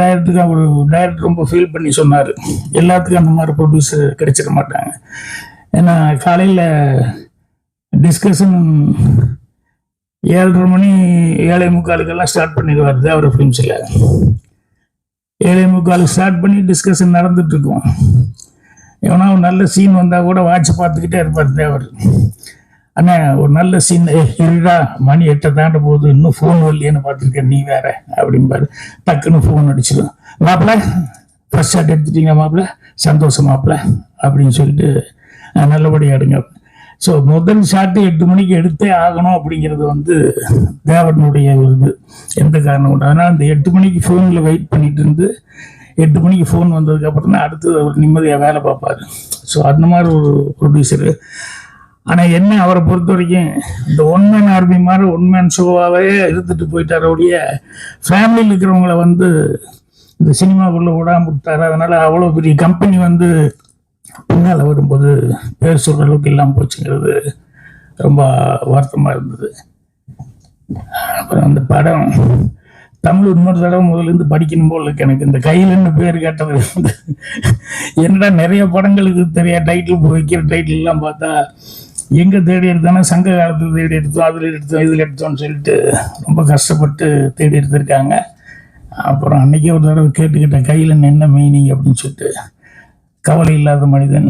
நேரத்துக்கு அவர் டைரக்டர் ரொம்ப ஃபீல் பண்ணி சொன்னார். எல்லாத்துக்கும் அந்த மாதிரி ப்ரொடியூசர் கிடைச்சிட மாட்டாங்க. ஏன்னா காலையில் டிஸ்கஷன் ஏழரை மணி ஏழை முக்காலுக்கெல்லாம் ஸ்டார்ட் பண்ணிடுவார் தேவர ஃபிலிம்ஸில் ஏழை முக்காலுக்கு ஸ்டார்ட் பண்ணி டிஸ்கஷன் நடந்துட்டு இருக்கும். எவனா ஒரு நல்ல சீன் வந்தால் கூட வாட்ச் பார்த்துக்கிட்டே இருப்பார் தேவர். அண்ணா ஒரு நல்ல சீன் இருடா மணி எட்டை தாண்ட போகுது. இன்னும் ஃபோன் வரலையேன்னு பார்த்துருக்கேன். நீ வேற அப்படிம்பாரு. டக்குன்னு ஃபோன் அடிச்சிடும். மாப்பிள்ள ஃபர்ஸ்ட் ஷாட் எடுத்துட்டீங்க மாப்பிள்ள சந்தோஷம் மாப்பிள்ள அப்படின்னு சொல்லிட்டு நல்லபடியாக எடுங்க. ஸோ முதல் ஷாட்டு எட்டு மணிக்கு எடுத்தே ஆகணும் அப்படிங்கிறது வந்து தேவனுடைய ஒரு இது. எந்த காரணம் உண்டு அதனால் அந்த எட்டு மணிக்கு ஃபோனில் வெயிட் பண்ணிட்டு இருந்து எட்டு மணிக்கு ஃபோன் வந்ததுக்கப்புறம் தான் அடுத்தது அவர் நிம்மதியாக வேலை பார்ப்பாரு. ஸோ அந்த மாதிரி ஒரு ப்ரொடியூசரு ஆனால் என்ன அவரை பொறுத்த வரைக்கும் இந்த ஒன்மேன் ஆர்மி மாதிரி ஒன்மேன் ஷோவாகவே இருந்துட்டு போயிட்டார் ஒழிய ஃபேமிலியில் இருக்கிறவங்கள வந்து இந்த சினிமாக்குள்ளே விடாம விட்டாரு அதனால அவ்வளோ பெரிய கம்பெனி வந்து பின்னால் வரும்போது பேர் சொல்கிற அளவுக்கு இல்லாமல் போச்சுங்கிறது ரொம்ப வருத்தமாக இருந்தது. அப்புறம் அந்த படம் தமிழ் இன்னொரு தடவை முதல்ல இருந்து படிக்கணும் போல இருக்கு எனக்கு. இந்த கையிலன்னு பேர் கேட்டது வந்து என்னடா நிறைய படங்களுக்கு தெரியாது டைட்டில் வைக்கிற டைட்டில் எல்லாம் பார்த்தா எங்கே தேடி எடுத்தானே சங்க காலத்தில் தேடி எடுத்தோம் அதில் எடுத்தோம் இதில் எடுத்தோம்னு சொல்லிட்டு ரொம்ப கஷ்டப்பட்டு தேடி எடுத்திருக்காங்க. அப்புறம் அன்னைக்கே ஒரு தடவை கேட்டுக்கிட்டேன் கையில் என்ன மீனிங் அப்படின்னு சொல்லிட்டு கவலை இல்லாத மனிதன்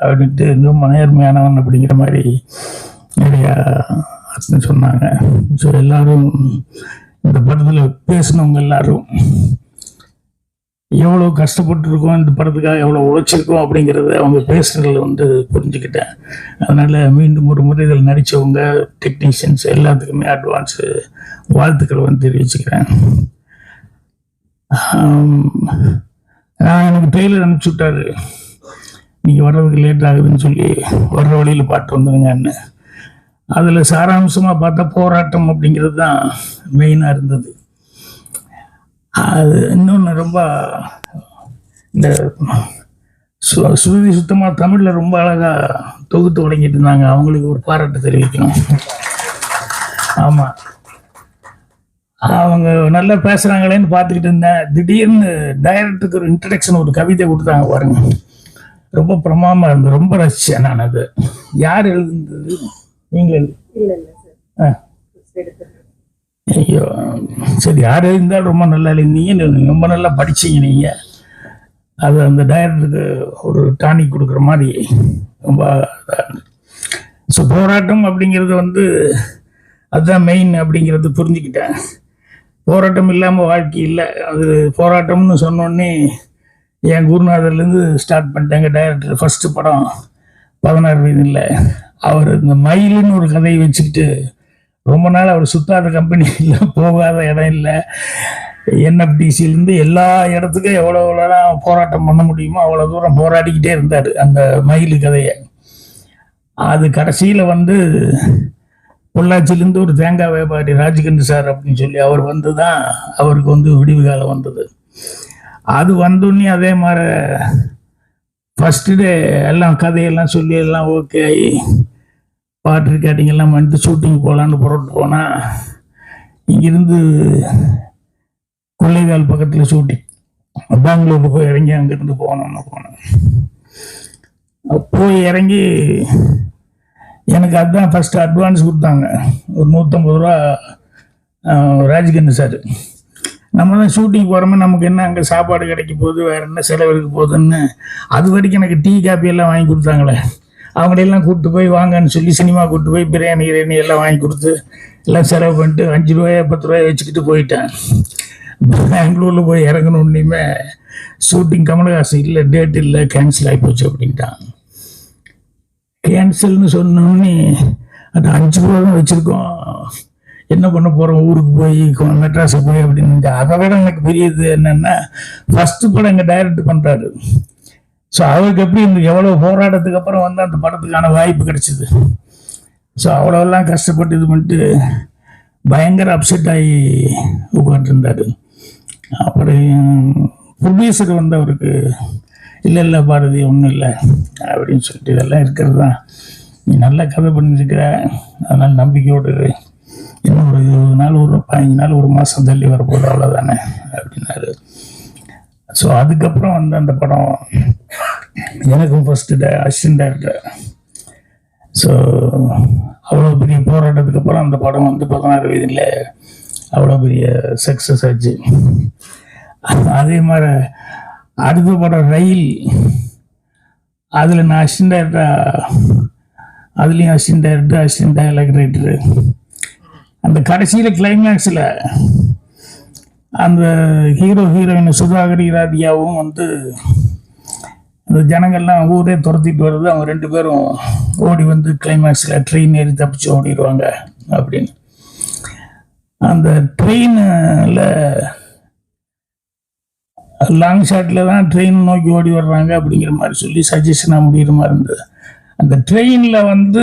அப்படின்ட்டு ரொம்ப நேர்மையானவன் அப்படிங்கிற மாதிரி நிறையா அர்த்தம் சொன்னாங்க. ஸோ எல்லாரும் இந்த படத்தில் பேசினவங்க எல்லாரும் எவ்வளோ கஷ்டப்பட்டுருக்கோம் இந்த படத்துக்காக எவ்வளோ உழைச்சிருக்கோம் அப்படிங்கிறத அவங்க பேசுகிறதுல வந்து புரிஞ்சுக்கிட்டேன். அதனால் மீண்டும் ஒரு முறை இதில் நடித்தவங்க டெக்னீஷியன்ஸ் எல்லாத்துக்குமே அட்வான்ஸு வாழ்த்துக்களை வந்து தெரிவிச்சுக்கிறேன். நான் எனக்கு டெய்லர் அனுப்பிச்சி விட்டாரு. நீங்கள் வர்றதுக்கு லேட் ஆகுதுன்னு சொல்லி வர்ற வழியில் பாட்டு வந்துடுங்கன்னு அதில் சாராம்சமாக பார்த்தா போராட்டம் அப்படிங்கிறது தான் மெயினாக இருந்தது. அது இன்னொன்று ரொம்ப இந்த சு- சுருதி சுத்தமாக தமிழில் ரொம்ப அழகாக தொகுத்து தொடங்கிட்டு இருந்தாங்க. அவங்களுக்கு ஒரு பாராட்டு தெரிவிக்கணும். ஆமாம் அவங்க நல்லா பேசுகிறாங்களேன்னு பார்த்துக்கிட்டு இருந்தேன். திடீர்னு டைரக்டருக்கு ஒரு இன்ட்ரடக்ஷன் ஒரு கவிதை கொடுத்தாங்க பாருங்க. ரொம்ப பிரமாமா இருந்தது ரொம்ப ரசிச்சேன் நான் அது. யார் எழுதுனது? நீங்கள்? ஆ. ஐயோ சரி யார் இருந்தாலும் ரொம்ப நல்லா எழுந்தீங்க ரொம்ப நல்லா படிச்சீங்க நீங்க. அது அந்த டைரக்டருக்கு ஒரு டானிக் கொடுக்குற மாதிரி ரொம்ப ஸோ போராட்டம் அப்படிங்கிறது வந்து அதுதான் மெயின் அப்படிங்கிறது புரிஞ்சுக்கிட்டேன். போராட்டம் இல்லாமல் வாழ்க்கை இல்லை. அது போராட்டம்னு சொன்னோடனே என் குருநாதர்லேருந்து ஸ்டார்ட் பண்ணிட்டாங்க டைரக்டர் ஃபஸ்ட்டு படம் பதினாறு வயதில். அவர் இந்த மயிலுன்னு ஒரு கதையை வச்சுக்கிட்டு ரொம்ப நாள் அவர் சுத்தாத கம்பெனி இல்லை போகாத இடம் இல்லை. என்எஃப்டிசிலேருந்து எல்லா இடத்துக்கும் எவ்வளோ எவ்வளோலாம் போராட்டம் பண்ண முடியுமோ அவ்வளோ தூரம் போராடிக்கிட்டே இருந்தார் அந்த மயில் கதையை. அது கடைசியில் வந்து பொள்ளாச்சியிலேருந்து ஒரு தேங்காய் வியாபாரி ராஜ்கண்ட் சார் அப்படின்னு சொல்லி அவர் வந்து தான் அவருக்கு வந்து விடிவு காலம் வந்தது. அது வந்தோடனே அதே மாதிரி ஃபஸ்ட்டு டே எல்லாம் கதையெல்லாம் சொல்லி எல்லாம் ஓகே ஆகி பாட்டு ரெக்கார்டிங் எல்லாம் பண்ணிட்டு ஷூட்டிங் போகலான்னு புறப்பட்டு போனால் இங்கிருந்து கொள்ளைகால் பக்கத்தில் ஷூட்டிங் பெங்களூருக்கு போய் இறங்கி அங்கேருந்து போனோம்னு போனேன். போய் இறங்கி எனக்கு அதுதான் ஃபஸ்ட்டு அட்வான்ஸ் கொடுத்தாங்க. ஒரு நூற்றம்பது ரூபா ராஜ்கண்ணு சார். நம்ம தான் ஷூட்டிங் போகிறோமே நமக்கு என்ன அங்கே சாப்பாடு கிடைக்க போகுது வேறு என்ன செலவு இருக்க போகுதுன்னு அது வரைக்கும் எனக்கு டீ காப்பி எல்லாம் வாங்கி கொடுத்தாங்களே. அவங்களையெல்லாம் கூப்பிட்டு போய் வாங்கன்னு சொல்லி சினிமா கூப்பிட்டு போய் பிரியாணி கிரியாணி எல்லாம் வாங்கி கொடுத்து எல்லாம் செலவு பண்ணிட்டு அஞ்சு ரூபாய் பத்து ரூபாய் வச்சுக்கிட்டு போயிட்டேன். பெங்களூரில் போய் இறங்கணுன்னுமே ஷூட்டிங் கமலஹாசன் இல்லை டேட் இல்லை கேன்சல் ஆகி போச்சு அப்படின்ட்டான். கேன்சல்னு சொன்னோடனே அது அஞ்சு ரூபா தான் வச்சுருக்கோம். என்ன பண்ண போகிறோம் ஊருக்கு போய் மெட்ராஸுக்கு மெட்ராஸை போய் அப்படின்னு அதை விட எனக்கு பெரியது என்னென்னா ஃபஸ்ட்டு படம் இங்கே டைரக்ட் பண்ணுறாரு ஸோ அவருக்கு எப்படி இந்த எவ்வளோ போராட்டத்துக்கு அப்புறம் வந்து அந்த படத்துக்கான வாய்ப்பு கிடைச்சிது? ஸோ அவ்வளோலாம் கஷ்டப்பட்டு இது பண்ணிட்டு பயங்கர அப்செட் ஆகி உட்காந்துருந்தார் அப்புறம் ப்ரொடியூசர் வந்து அவருக்கு இல்லை இல்லை பாரதி ஒன்றும் இல்லை அப்படின்னு சொல்லிட்டு இதெல்லாம் இருக்கிறது தான். நீ நல்ல கதை பண்ணியிருக்கிற அதனால் நம்பிக்கையோடு இன்னும் ஒரு இருபது நாள் ஒரு பதினஞ்சு நாள் ஒரு மாதம் தள்ளி வரப்போகுது அவ்வளோதானே அப்படின்னாரு. ஸோ அதுக்கப்புறம் வந்து அந்த படம் எனக்கும் ஃபஸ்ட்டு அசிஸ்டன்ட் டேரக்டர் ஸோ அவ்வளோ பெரிய போராட்டத்துக்கு அப்புறம் அந்த படம் வந்து பதினாறு வயதில் அவ்வளோ பெரிய சக்ஸஸ் ஆச்சு. அதே மாதிரி அடுத்த படம் ரயில். அதில் நான் அசிஸ்டன்ட் டேரக்டர் அதுலேயும் assistant director assistant dialogue writer அந்த கடைசியில் கிளைமேக்ஸில் அந்த ஹீரோ ஹீரோயின் சுதாகரி ராதியாவும் வந்து அந்த ஜனங்கள்லாம் ஊரே துரத்திட்டு வர்றது அவங்க ரெண்டு பேரும் ஓடி வந்து கிளைமேக்ஸில் ட்ரெயின் ஏறி தப்பிச்சு ஓடிடுவாங்க அப்படின்னு. அந்த ட்ரெயினில் லாங் ஷாட்டில் தான் ட்ரெயின் நோக்கி ஓடி வர்றாங்க அப்படிங்கிற மாதிரி சொல்லி சஜஷனாக முடிகிற மாதிரி இருந்தது. அந்த ட்ரெயினில் வந்து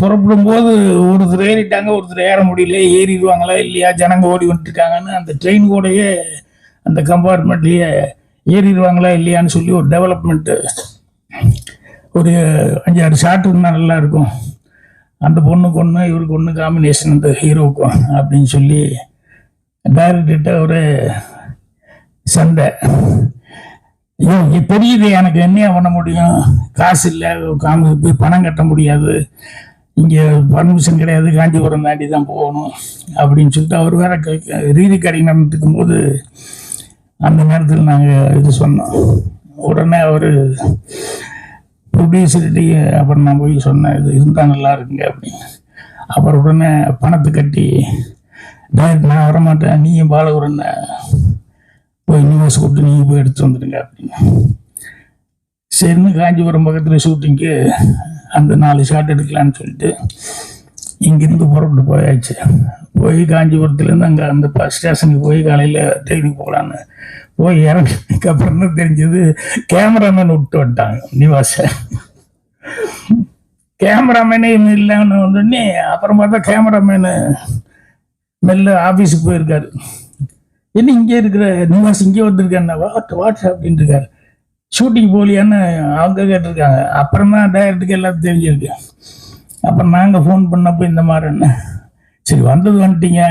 புறப்படும் போது ஒருத்தர் ஏறிட்டாங்க ஒருத்தர் ஏற முடியல ஏறிடுவாங்களா இல்லையா ஜனங்க ஓடி வந்துட்டுருக்காங்கன்னு அந்த ட்ரெயின் கூடயே அந்த கம்பார்ட்மெண்ட்லேயே ஏறிடுவாங்களா இல்லையான்னு சொல்லி ஒரு டெவலப்மெண்ட்டு ஒரு அஞ்சாறு ஷாட் இருந்தால் நல்லாயிருக்கும் அந்த பொண்ணுக்கு ஒன்று இவருக்கு ஒன்று காம்பினேஷன் அந்த ஹீரோவுக்கும் அப்படின்னு சொல்லி டேரக்டர்கிட்ட ஒரு சண்டை. ஐயோ இங்கே தெரியுது எனக்கு என்னையா பண்ண முடியும்? காசு இல்லை காம போய் பணம் கட்ட முடியாது. இங்கே பர்மிஷன் கிடையாது காஞ்சிபுரம் தாண்டி தான் போகணும் அப்படின்னு சொல்லிட்டு அவர் வேற ரீதி கடை நடந்துக்கும் போது அந்த நேரத்தில் நாங்கள் இது சொன்னோம். உடனே அவர் ப்ரொடியூசர்கிட்ட அப்புறம் நான் போய் சொன்னேன் இது இருந்தால் நல்லா இருக்குங்க அப்படின்னு. அப்புறம் உடனே பணத்தை கட்டி டைரக்ட் நான் வரமாட்டேன் நீயும் பாலகுரன் போய் நியூஸ் கூப்பிட்டு நீங்கள் போய் எடுத்து வந்துடுங்க அப்படின்னு. சரின்னு காஞ்சிபுரம் பக்கத்தில் ஷூட்டிங்க்கு அந்த நாலு ஷாட் எடுக்கலான்னு சொல்லிட்டு இங்கேருந்து புறப்பட்டு போயாச்சு. போய் காஞ்சிபுரத்துலேருந்து அங்கே அந்த பஸ் ஸ்டேஷனுக்கு போய் காலையில் ட்ரெயினுக்கு போகலான்னு போய் இறங்கினதுக்கு அப்புறம் தான் தெரிஞ்சது கேமராமேன் விட்டு வந்துட்டாங்க நிவாஸை கேமராமேனே இல்லைன்னு வந்தோடனே அப்புறம் பார்த்தா கேமராமேனு மெல்ல ஆஃபீஸுக்கு போயிருக்காரு. என்ன இங்கே இருக்கிற நிவாஸ் இங்கே வந்திருக்காருன்னா வாட் வாட்ஸ் அப்படின்னு இருக்காரு. ஷூட்டிங் போலியான்னு அவங்க கேட்டிருக்காங்க. அப்புறம் தான் டைரக்டருக்கு எல்லாம் தெரிஞ்சிருக்கு. அப்புறம் நாங்கள் ஃபோன் பண்ணப்போ இந்த மாதிரி என்ன? சரி வந்தது வந்துட்டீங்க.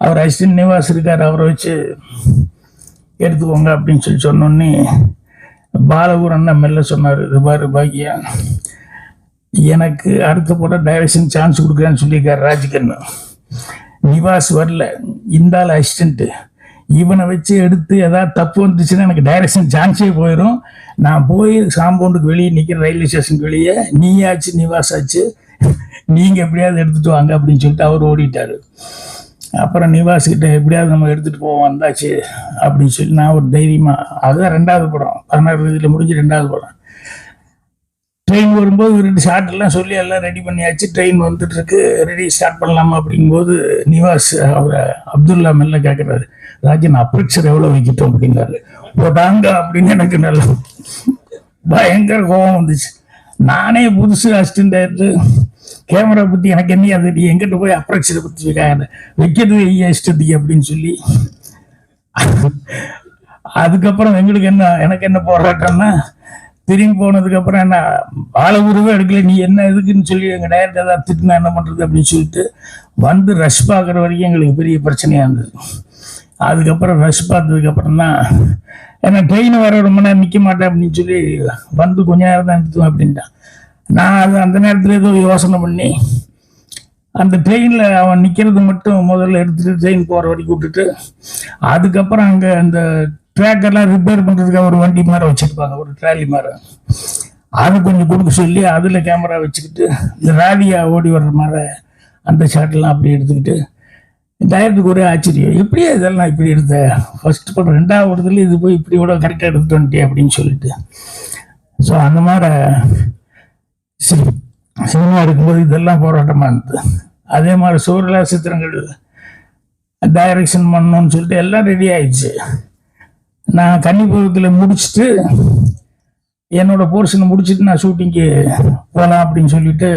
அவர் அசிஸ்டன்ட் நிவாஸ் இருக்கார் அவரை வச்சு எடுத்துக்கோங்க அப்படின்னு சொல்லி சொன்னோன்னே பாலகுர் அண்ணா மெல்ல சொன்னார் இது பாரு பாக்கியா எனக்கு அடுத்த படம் டைரக்ஷன் சான்ஸ் கொடுக்குறேன்னு சொல்லியிருக்காரு ராஜ்கண்ணு. நிவாஸ் வரல இந்த ஆள் அசிஸ்டண்ட்டு இவனை வச்சு எடுத்து ஏதாவது தப்பு வந்துச்சுன்னா எனக்கு டைரக்ஷன் சான்ஸே போயிடும் நான் போய் காம்பவுண்டுக்கு வெளியே நிற்கிற ரயில்வே ஸ்டேஷனுக்கு வெளியே நீயாச்சு நிவாஸ் ஆச்சு நீங்கள் எப்படியாவது எடுத்துட்டு வாங்க அப்படின்னு சொல்லிட்டு அவர் ஓடிட்டார். அப்புறம் நிவாஸ் கிட்ட எப்படியாவது நம்ம எடுத்துகிட்டு போவோம் வந்தாச்சு அப்படின்னு சொல்லி நான் ஒரு தைரியமாக அதுதான் ரெண்டாவது படம். பதினாறு இதில் முடிஞ்சு ரெண்டாவது படம். ட்ரெயின் வரும்போது ரெண்டு ஷார்ட் எல்லாம் சொல்லி எல்லாம் ரெடி பண்ணியாச்சு. ட்ரெயின் வந்துட்டு இருக்கு ரெடி ஸ்டார்ட் பண்ணலாமா அப்படிங்கும்போது நிவாஸ் அவரை அப்துல்லா மெல்ல கேட்குறாரு ராஜன் அப்ரிக்ஷர் எவ்வளோ வைக்கிட்டோம் அப்படிங்கிறாரு போட்டாங்க அப்படின்னு எனக்கு நல்ல பயங்கர கோபம் வந்துச்சு. நானே புதுசு அசிஸ்டன்ட் ஆயிட்டு கேமரா பற்றி எனக்கு என்ன அது நீ எங்கிட்ட போய் அப்ரிக்சரை பற்றி வைக்காங்க வைக்கிறது ஐயா இஷ்டத்துக்கு அப்படின்னு சொல்லி. அதுக்கப்புறம் எங்களுக்கு என்ன எனக்கு என்ன போராட்டம்னா திரும்பி போனதுக்கு அப்புறம் என்ன பாலகுருவே எடுக்கல நீ என்ன இதுக்குன்னு சொல்லி எங்கள் டயர்ட் ஏதாவது திட்டினா என்ன பண்ணுறது அப்படின்னு சொல்லிட்டு வந்து ரஷ் பார்க்குற வரைக்கும் எங்களுக்கு பெரிய பிரச்சனையாக இருந்தது. அதுக்கப்புறம் ரஷ் பார்த்ததுக்கப்புறம் தான் ஏன்னா ட்ரெயின் வர ரொம்ப நேரம் நிற்க மாட்டேன் அப்படின்னு சொல்லி வந்து கொஞ்ச நேரம் தான் நிறுத்துவேன் அப்படின்ட்டான் நான் அது அந்த நேரத்தில் ஏதோ யோசனை பண்ணி அந்த ட்ரெயினில் அவன் நிற்கிறது மட்டும் முதல்ல எடுத்துகிட்டு ட்ரெயின் போகிற வரைக்கும் விட்டுட்டு அதுக்கப்புறம் அங்கே அந்த ட்ராக்கெல்லாம் ரிப்பேர் பண்ணுறதுக்கு ஒரு வண்டி மாதிரி வச்சுருப்பாங்க ஒரு ட்ராலி மாதிரி. அது கொஞ்சம் கொடுக்க சொல்லி அதில் கேமரா வச்சுக்கிட்டு இந்த ராலியாக ஓடி வர்ற மாதிரி அந்த ஷாட்லாம் அப்படி எடுத்துக்கிட்டு டயத்துக்கு ஒரே ஆச்சரியம். எப்படியே இதெல்லாம் இப்படி எடுத்தேன்? ஃபர்ஸ்ட் படம் ரெண்டாவது இது போய் இப்படி கூட கரெக்டாக எடுத்துட்டு வந்துட்டே அப்படின்னு சொல்லிட்டு. ஸோ அந்த மாதிரி சரி சினிமா எடுக்கும்போது இதெல்லாம் போராட்டமாக இருந்தது. அதே மாதிரி சூரியலா சித்திரங்கள் டைரக்ஷன் பண்ணணும்னு சொல்லிட்டு எல்லாம் ரெடி ஆயிடுச்சு. நான் கன்னிபுரத்தில் முடிச்சுட்டு என்னோடய போர்ஷனை முடிச்சுட்டு நான் ஷூட்டிங்க்கு போகலாம் அப்படின்னு சொல்லிட்டு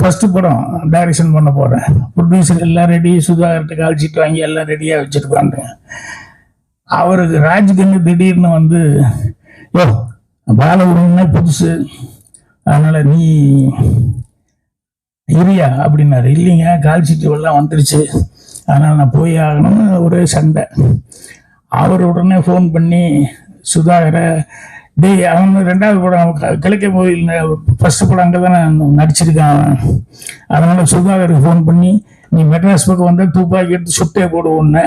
ஃபர்ஸ்ட் படம் டைரக்ஷன் பண்ண போகிறேன் ப்ரொடியூசர் எல்லாம் ரெடி சுதாகர்கிட்ட கால் சீட் வாங்கி எல்லாம் ரெடியாக வச்சுருப்பாங்க அவருக்கு ராஜ்கண்ணு திடீர்னு வந்து யோ பாலகுருன்னா புதுசு. அதனால் நீ இரியா அப்படின்னாரு. இல்லைங்க கால்ஷீட்டு எல்லாம் வந்துருச்சு. அதனால் நான் போய் ஆகணும்னு ஒரே சண்டை. அவர் உடனே ஃபோன் பண்ணி சுதாகரை டேய் அவன் ரெண்டாவது படம் க- கிழக்கே கோயில் ஃபர்ஸ்ட் படம் அங்கே தானே நடிச்சிருக்கான் அவன். அதனால சுதாகருக்கு ஃபோன் பண்ணி நீ மெட்ராஸ் பக்கம் வந்தால் துப்பாக்கி எடுத்து சுட்டே போடுவோன்னு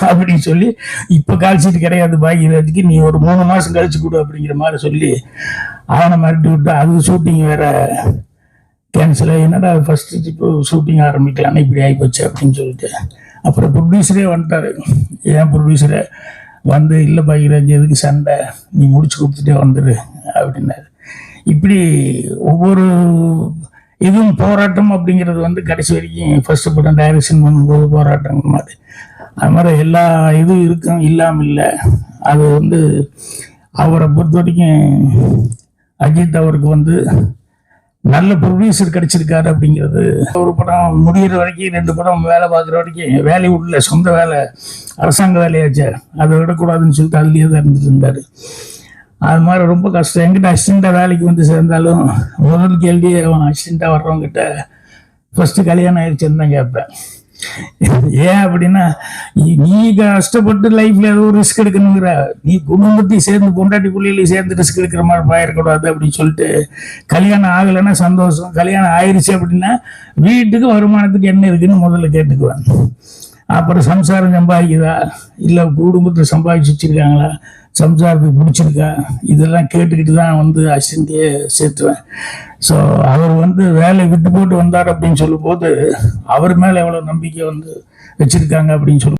அப்படின்னு சொல்லி இப்போ கால்சீட்டு கிடையாது பாக்கியராஜுக்கு நீ ஒரு மூணு மாதம் கழிச்சு கொடு அப்படிங்கிற மாதிரி சொல்லி அவனை மிரட்டி விட்டு அது ஷூட்டிங் வேற. கேன்சல் என்னடா ஃபர்ஸ்ட் இப்போ ஷூட்டிங் ஆரம்பிக்கலாம் இப்படி ஆகிப்போச்சு அப்படின்னு சொல்லிட்டு. அப்புறம் ப்ரொடியூசரே வந்துட்டாரு. ஏன் ப்ரொடியூசரை வந்து இல்லை பாக்கியராஜ் எதுக்கு சண்டை? நீ முடிச்சு கொடுத்துட்டே வந்துடு அப்படின்னாரு. இப்படி ஒவ்வொரு இதுவும் போராட்டம் அப்படிங்கிறது வந்து கடைசி வரைக்கும் ஃபர்ஸ்ட் படம் டைரக்ஷன் பண்ணும்போது போராட்டம் மாதிரி. அது மாதிரி எல்லா இதுவும் இருக்கும் இல்லாமல் இல்லை. அது வந்து அவரை பொறுத்த வரைக்கும் அஜித் அவருக்கு வந்து நல்ல ப்ரொடியூசர் கிடைச்சிருக்காரு அப்படிங்கிறது. ஒரு படம் முடிகிற வரைக்கும் ரெண்டு படம் வேலை பார்க்குற வரைக்கும் வேலை உள்ள சொந்த வேலை அரசாங்க வேலையாச்சு. அதை விடக்கூடாதுன்னு சொல்லிட்டு அதுலேயே தான் இருந்துட்டு இருந்தார். அது மாதிரி ரொம்ப கஷ்டம். எங்கிட்ட அசிஸ்டண்ட்டாக வேலைக்கு வந்து சேர்ந்தாலும் முதல் கேள்வி அவன் அசிஸ்டண்ட்டாக வர்றவங்கிட்ட ஃபஸ்ட்டு கல்யாணம் ஆயிடுச்சுன்னு தான் கேட்பேன். ஏன் அப்படின்னா நீ- கஷ்டப்பட்டு லைஃப்ல ஏதோ ரிஸ்க் எடுக்கணுங்கிற நீ குடும்பத்தையும் சேர்ந்து பொண்டாட்டி பிள்ளைகளையும் சேர்ந்து ரிஸ்க் எடுக்கிற மாதிரி போயிடக்கூடாது அப்படின்னு சொல்லிட்டு கல்யாணம் ஆகலைன்னா சந்தோஷம் கல்யாணம் ஆயிடுச்சு அப்படின்னா வீட்டுக்கு வருமானத்துக்கு என்ன இருக்குன்னு முதல்ல கேட்டுக்குவேன். அப்புறம் சம்சாரம் சம்பாதிக்குதா? இல்லை குடும்பத்தில் சம்பாதிச்சு வச்சிருக்காங்களா? சம்சாரத்துக்கு பிடிச்சிருக்கா? இதெல்லாம் கேட்டுக்கிட்டு தான் வந்து அசிஸ்டண்ட்டையே சேர்த்துவேன். ஸோ அவர் வந்து வேலை விட்டு போட்டு வந்தார் அப்படின்னு சொல்லும்போது அவர் மேலே எவ்வளோ நம்பிக்கை வந்து வச்சுருக்காங்க அப்படின்னு சொல்லி